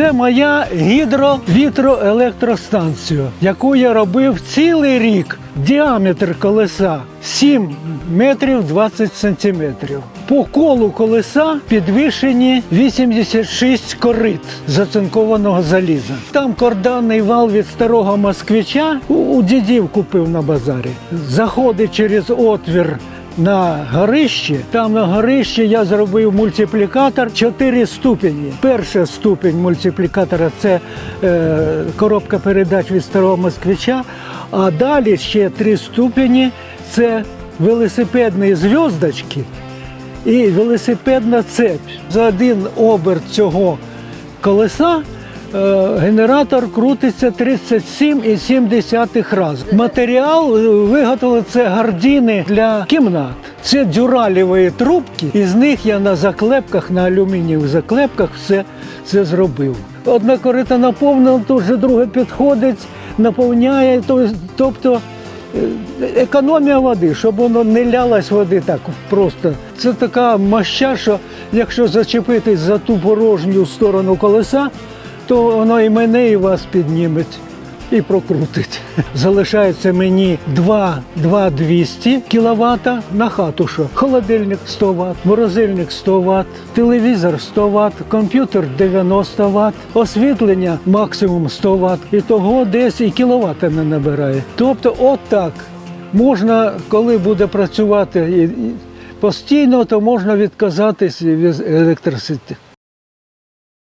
Це моя гідровітроелектростанція, яку я робив цілий рік. Діаметр колеса 7 метрів 20 сантиметрів. По колу колеса підвішені 86 корит зацинкованого заліза. Там корданний вал від старого москвича у дідів купив на базарі. Заходить через отвір на горище. Там на горищі я зробив мультиплікатор 4 ступені. Перша ступень мультиплікатора це е, коробка передач від старого москвича. А далі ще три ступені це велосипедні зв'язочки і велосипедна цепь. За один оберт цього колеса генератор крутиться 37,7 раз. Матеріал е, виготовили це гардіни для кімнат. Це дюраліві трубки, і з них я на заклепках, на алюмінієвих заклепках все це зробив. Одна корита наповнена, тут вже друге підходить, наповняє, тобто е, економія води, щоб воно не лялась води так просто. Це така моща, що якщо зачепитись за ту порожню сторону колеса, то воно і мене, і вас підніметь. І прокрутить. Залишається мені 2, 2 200 кВт на хату. Що холодильник 100 Вт, морозильник 100 Вт, телевізор 100 Вт, комп'ютер 90 Вт, освітлення максимум 100 Вт. І того десь і кіловат не набирає. Тобто, от так можна, коли буде працювати постійно, то можна відказатись від електросити.